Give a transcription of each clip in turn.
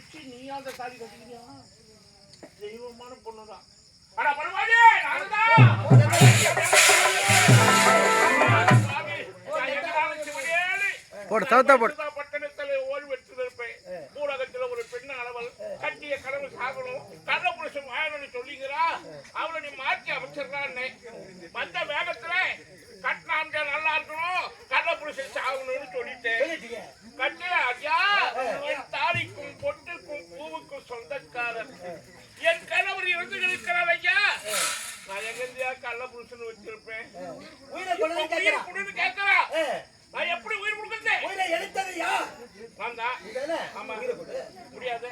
வச்சு நீ அந்த தாலி கட்டிக்கிறியா? தெய்வமான பொண்ணுதான். ஆனா பரவாயில்ல. போடு தவிர்த்தா போடு. பட்டணத்துல ஓய்வு பெற்றிருப்பேன். பூலகத்துல ஒரு பெண் அளவல் கட்டிய கனவு சாகணும். கள்ள புருஷன் வாழணும்னு சொல்லிங்கிறா அவளை நீ மாற்றி அமைச்சிடறான்னு எங்கேயா கள்ள புருஷன் வச்சிருப்பேன். உயிரை கொடுன்னு கேட்கிறா. நான் எப்படி உயிர் கொடுக்குறேன் உயிரை எடுத்தது? ஆமா. முடியாது முடியாது. முடியாது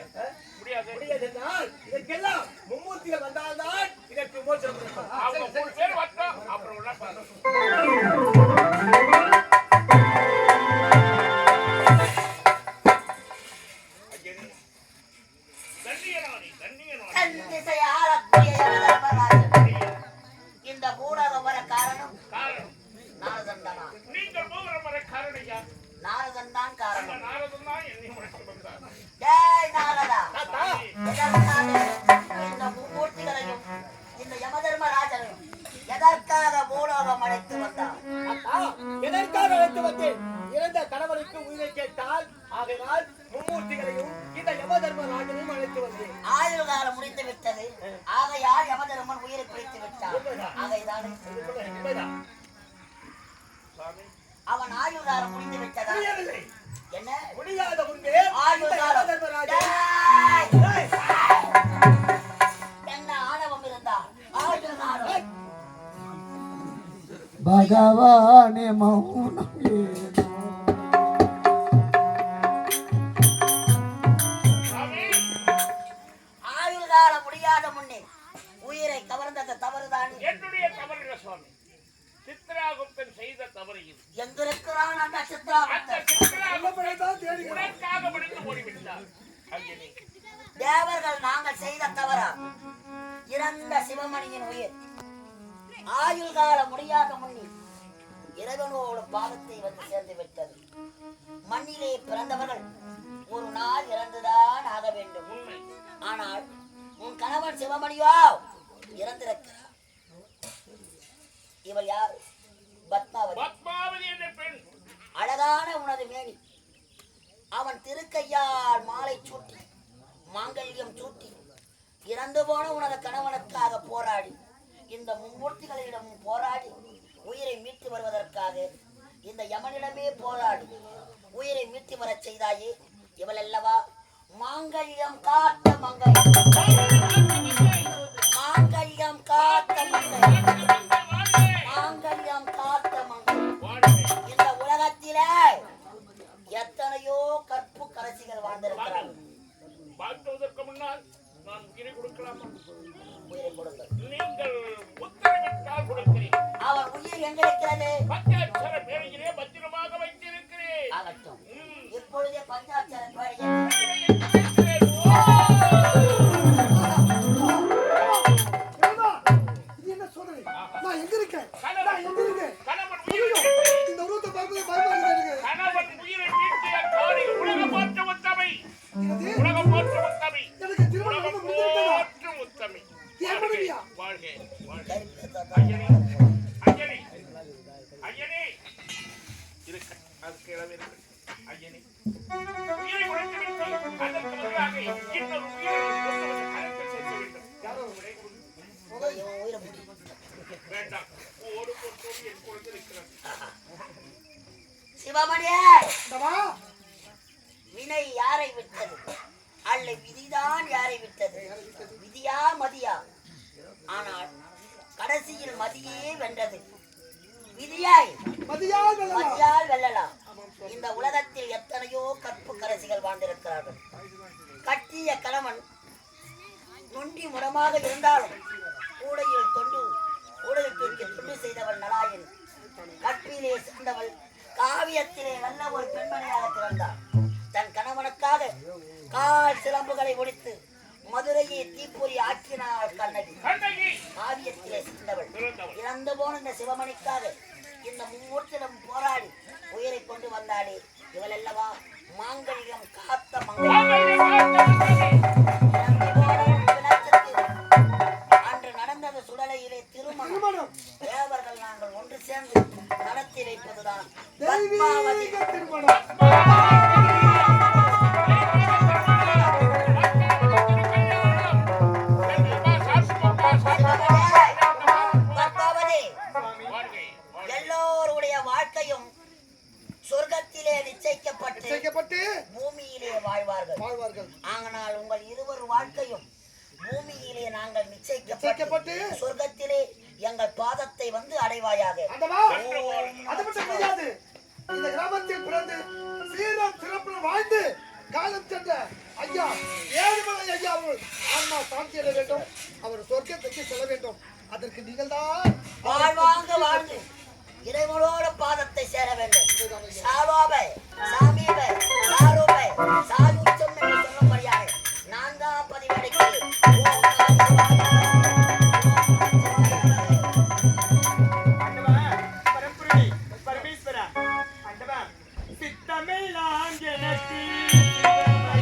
நாரதன் தான் காரணம் டேய் நாரதா. இந்த மும்மூர்த்திகளையும் இந்த யமதர்மராஜனையும் எதற்காக பூலோகம் அழைத்து வந்தார் எதற்காக அழைத்து வந்தேன்? இறந்த கணவனுக்கு உயிரை கேட்டால் ஆகையால் மும்மூர்த்திகளையும் இந்த யமதர்மராஜனையும் அழைத்து வந்தேன். ஆயுள் காலம் முடிந்து விட்டது. ஆகையால் யமதர்மன் உயிரை பிடித்து விட்டார் ஆகைதானே. ஆயுதார முடிந்து விட்டதா? என்ன? முடியாத முன்பே ஆயுதாரம் பகவானே மௌனம் தேவர்கள் நாங்கள் செய்த தவறா. இறந்த சிவமணியின் உயிர். ஆயுள் காலம் முடியாத முன்னே இறைவனோடு பாதத்தை வந்து சேர்ந்து விட்டது. மண்ணிலே பிறந்தவர்கள் ஒரு நாள் இறந்துதான் ஆக வேண்டும். ஆனால் உன் கணவன் சிவமணியோ இறந்திருக்கிறார். இவள் யார்? பத்மாவதி. பத்மாவதி என்ற பெண். அழகான உனது மேனி. அவன் திருக்கையால் மாலை சூட்டி மாங்கல்யம் சூட்டி இறந்து போன உனது கணவனுக்காக போராடி இந்த மும்மூர்த்திகளிடம் போராடி உயிரை மீட்டு வருவதற்காக இந்த யமனிடமே போராடி உயிரை மீட்டு வரச் செய்தாயே இவள் அல்லவா மாங்கல்யம் காத்த மங்கை. மாங்கல்யம் காத்த மங்கை. இந்தவா. வினை யாரை விட்டது? அல்ல விதிதான் யாரை விட்டது? விதியா மதியா? ஆனால் கடைசியில் மதியே வென்றது. விதியாய் மதியால் வெல்லலாம். இந்த உலகத்தில் எத்தனையோ கற்பு கரசிகள் வாழ்ந்திருக்கிறார்கள். கட்டிய கணவன் நொண்டி முடமாக இருந்தாலும் கூடையில் தொண்டு கூடையிற்கு துண்டு செய்தவள் நலாயன் கற்பிலே சேர்ந்தவள் காவியத்திலே நல்ல ஒரு பெண்மணியாக பிறந்தாள் தன் கணவனுக்காக கால் சிலம்புகளை ஒடித்து மதுரையை தீப்பொறி ஆக்கினாள் கண்ணகி. காவியத்திலே சேர்ந்தவள் பிறந்தவள் இறந்து போன இந்த சிவமணிக்காக இந்த மும்மூர்த்திடம் போராடி உயிரை கொண்டு வந்தாளே. இவள் அல்லவா மாங்கல்யம் காத்த மங்கை. நடந்தது சுடலையிலே திருமணம். தேவர்கள் நாங்கள் ஒன்று சேர்ந்து நடத்தி வைப்பதுதான். நிச்சயிக்கப்பட்டு நிச்சயிக்கப்பட்டு பூமியிலே வாழ்வார்கள். வாழ்வார்கள் ஆனால் உங்கள் இருவர் வாழ்க்கையும் பூமியிலே நாங்கள் நிச்சயிக்கப்பட்டு சொர்க்கத்திலே எங்கள் பாதத்தை வந்து அடைவாயாக. ஆண்டவா அது மட்டும் கிடையாது இந்த கிராமத்தில் பிறந்து சீரம் சிறப்புடன் வாழ்ந்து காலம் சென்ற ஐயா ஏழுமலை ஐயா அவர்கள் ஆன்மா சாந்தி அடைய வேண்டும். அவர் சொர்க்கத்துக்கு செல்ல வேண்டும். அதற்கு நீங்கள் தான் வாழ்வாங்க வாழ்ந்து. இறைவனோட பாதத்தை சேர வேண்டும். சாவாபை சாமீபை சாரூபை சாயுச்சம்